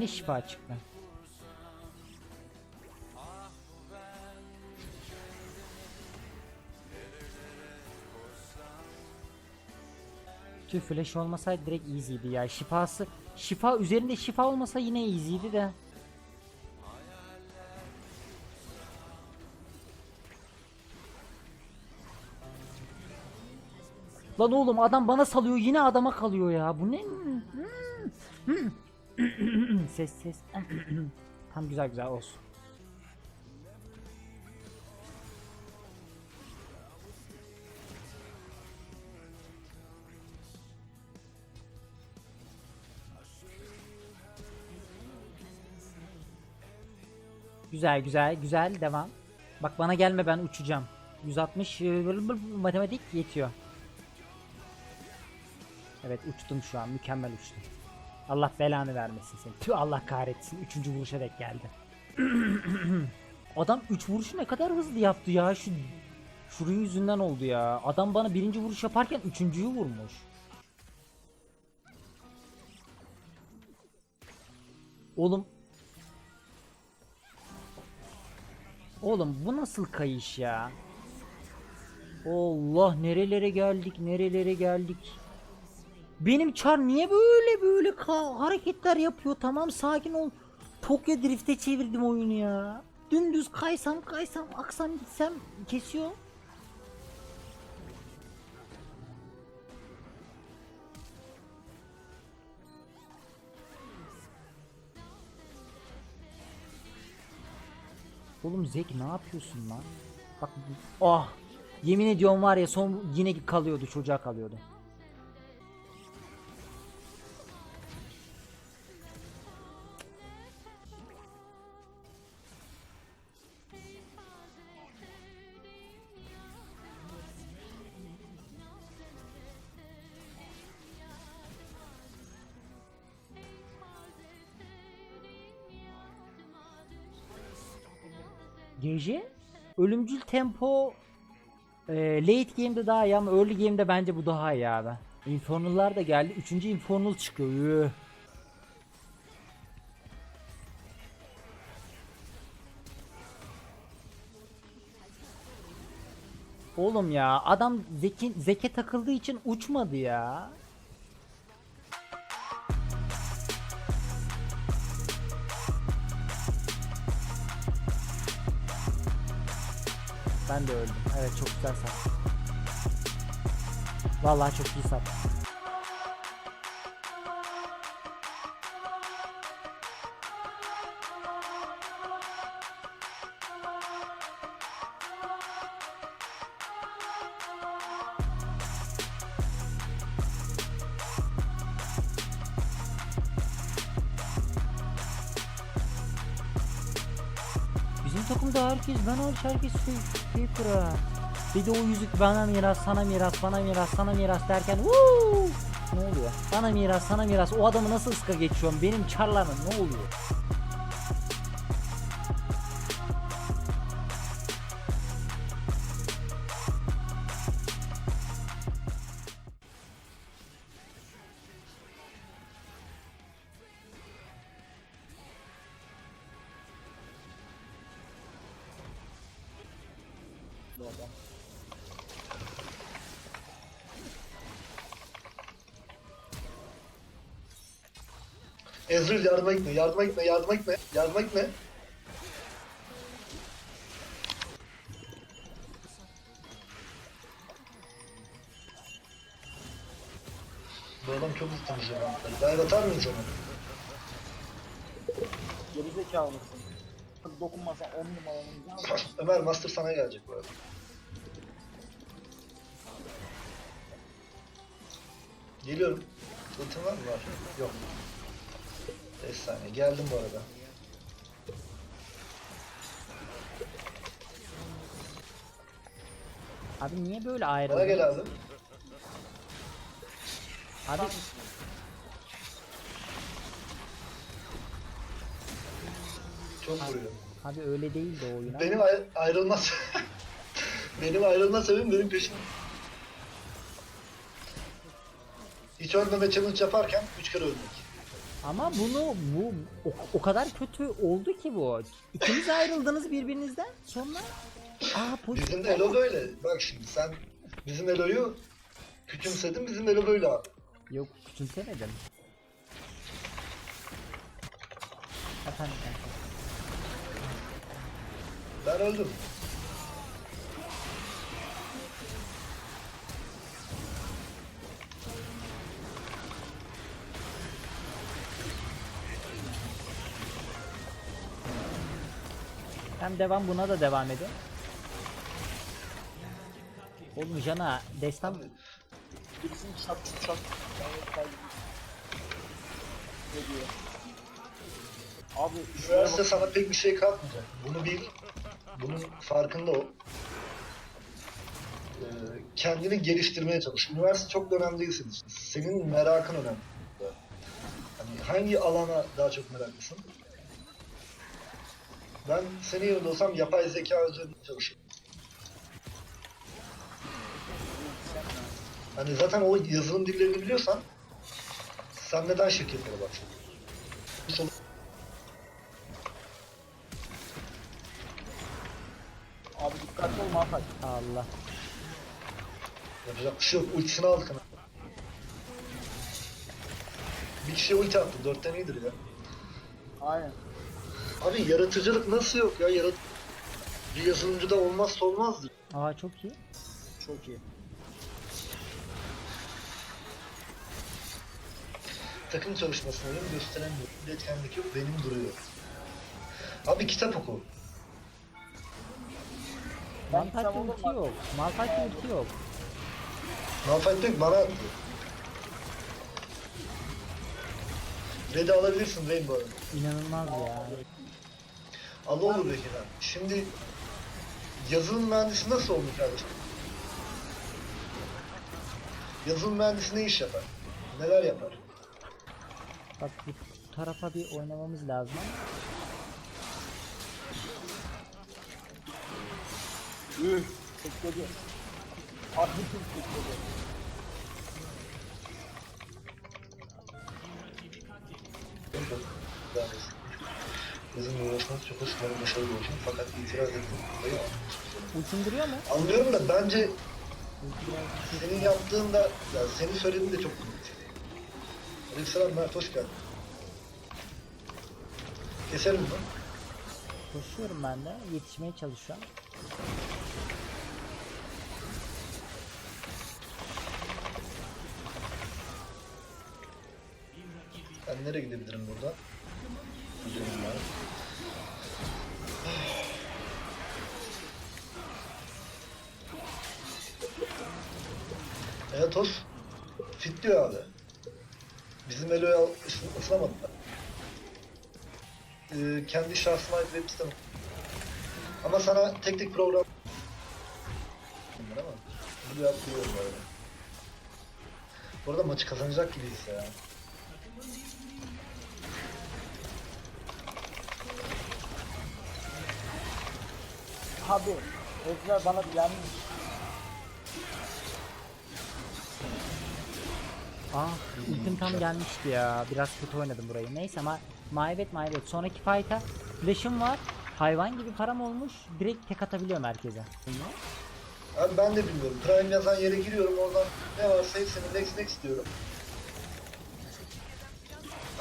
Yine şifa çıktı. Tüh flash olmasaydı direkt easy'ydi ya. Şifası şifa üzerinde şifa olmasa yine easy'ydi de. Lan oğlum adam bana salıyor yine adama kalıyor ya. Bu ne? ses ses. Tam güzel güzel olsun. Güzel güzel güzel devam. Bak bana gelme ben uçacağım. 160 e, matematik yetiyor. Evet uçtum şu an mükemmel uçtum. Allah belanı vermesin seni. Tüh Allah kahretsin. Üçüncü vuruşa denk geldi. Adam 3 vuruşu ne kadar hızlı yaptı ya. Şu şuraya yüzünden oldu ya. Adam bana birinci vuruş yaparken üçüncüyü vurmuş. Oğlum. Oğlum bu nasıl kayış ya? Allah nerelere geldik nerelere geldik. Benim çar niye böyle böyle hareketler yapıyor? Tamam sakin ol. Tokyo Drift'e çevirdim oyunu ya. Dümdüz kaysam kaysam aksam gitsem kesiyor. Oğlum Zek ne yapıyorsun lan? Bak ah yemin ediyorum var ya son yine kalıyordu çocuğa kalıyordu. GJ ölümcül tempo e, late game'de daha iyi ama early game'de bence bu daha iyi abi. Infernal'lar da geldi. Üçüncü Infernal çıkıyor. Üh. Oğlum ya adam zeki, zeke takıldığı için uçmadı ya. Ben de öldüm. Evet çok güzel sat. Vallahi çok iyi sat. Takımda herkes ben hariç herkes Faker'a. Bir de o yüzük bana miras, sana miras, bana miras, sana miras derken wuuu ne oluyor? Bana miras, sana miras. O adamı nasıl ıska geçiyorum? Benim çarlarım ne oluyor? Ezreal yardıma gitme, yardıma gitme, yardıma gitme, yardıma gitme. Bu adam çok ıslamış ya. Dive atar mıyız ona? Geri zekalı mısın? Dokunmasa 10 numaranın Ömer Master sana gelecek bu arada. Geliyorum. Ultin var mı? Var. Yok. 5 saniye. Geldim bu arada. Abi niye böyle Bana ayrıldın? gel abi. Abi Çok vuruyor. abi öyle değil de oyun. Benim ay- ayrılmaz. benim ayrılma sebebim benim peşim. Hiç ölmeme challenge yaparken 3 kere ölmek. Ama bunu bu o, o kadar kötü oldu ki bu. İkiniz ayrıldınız birbirinizden. Sonra Aa pozitif. Bizim Elo böyle. Bak şimdi sen bizim Elo'yu küçümsedin bizim Elo böyle abi. Yok küçümsemedim. Efendim kanka. Ben öldüm. Hem devam buna da devam edin. Oğlum Jana destan Birisini çat çat. Ne diyor? Abi şuraya Üniversite bak. sana pek bir şey katmayacak. Bunu bil. Bunun farkında ol. Ee, kendini geliştirmeye çalış. Üniversite çok önemli değil senin merakın önemli. Hani hangi alana daha çok meraklısın? Ben senin yerinde olsam yapay zeka üzerinde çalışırım. Hani zaten o yazılım dillerini biliyorsan sen neden şirketlere başladın? Malphite. Allah. Yapacak bir şey yok. Ultisini aldık hemen. Bir kişiye ulti attı. Dörtten iyidir ya. Aynen. Abi yaratıcılık nasıl yok ya? Yarat bir yazılımcıda olmazsa olmazdır. Aa çok iyi. Çok iyi. Takım çalışmasını gösteremiyor. Üretkenlik yok. Benim duruyor. Abi kitap oku. Malphite ulti yok. Malphite ulti yok. Malphite ki, bana attı. Red'i alabilirsin Rainbow arada. İnanılmaz ya. Allah olur belki lan. Şimdi yazılım mühendisi nasıl olur kardeşim? Yazılım mühendisi ne iş yapar? Neler yapar? Bak bu tarafa bir oynamamız lazım ama. Üh. Bir tür tekledi. Bizim uğraşmamız çok hoş, umarım başarılı olacak. Fakat itiraz ettim. Hayır. Ultin duruyor mu? Anlıyorum da bence senin yaptığın da, ya senin söylediğin de çok komik. Aleykümselam Mert, hoş geldin. Keselim mi? koşuyorum ben de. Yetişmeye çalışıyorum. Nereye gidebilirim burada? Gidelim ben. Evet Toz. Fit diyor abi. Bizim ısı- ısınamadılar. Ee, kendi şahsıma ait web sitem. Ama sana tek tek program... Ama. Bunu yapıyorum arada. Bu arada maçı kazanacak gibiyiz ya. Abi. Ezra bana bir gelmiş. Ah ultim tam gelmişti ya. Biraz kötü oynadım burayı. Neyse ama maybet maybet. Sonraki fight'a flash'ım var. Hayvan gibi param olmuş. Direkt tek atabiliyorum herkese. Abi ben de bilmiyorum. Prime yazan yere giriyorum oradan ne varsa hepsini next next diyorum.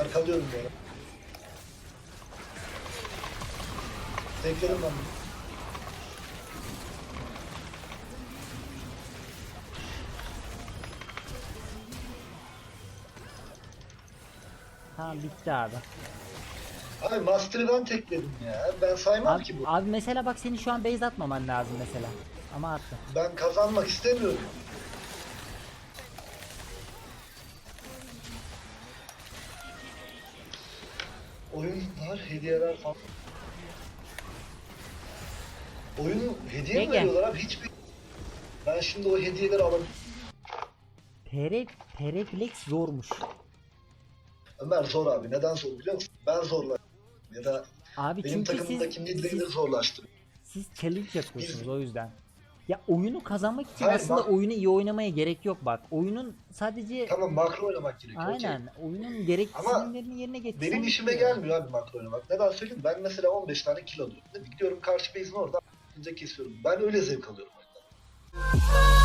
Arkalıyorum böyle. Bekledim ben. bunu. Tamam bitti abi. Abi Master'ı ben tekledim ya. Ben saymam Abi, ki bu. abi mesela bak senin şu an base atmaman lazım mesela. Ama attı. Ben kazanmak istemiyorum. Oyunlar, hediyeler falan. Oyunu hediye mi Yenge. veriyorlar abi? Hiçbir... Ben şimdi o hediyeleri alamıyorum. TR, TR Flex zormuş. Ömer zor abi. Neden zor biliyor musun? Ben zorla ya da Abi benim çünkü takımımdaki midlane'i zorlaştırıyor. siz challenge yapıyorsunuz o yüzden. Ya oyunu kazanmak için Hayır, aslında bak- oyunu iyi oynamaya gerek yok bak. Oyunun sadece Tamam makro oynamak gerekiyor. aynen oyunun gereksinimlerini yerine getirsen Benim işime bitiyor. gelmiyor abi makro oynamak. Neden söyleyeyim? Ben mesela 15 tane kill alıyorum. Gidiyorum karşı base'in orada. Kesiyorum. Ben öyle zevk alıyorum. oyundan.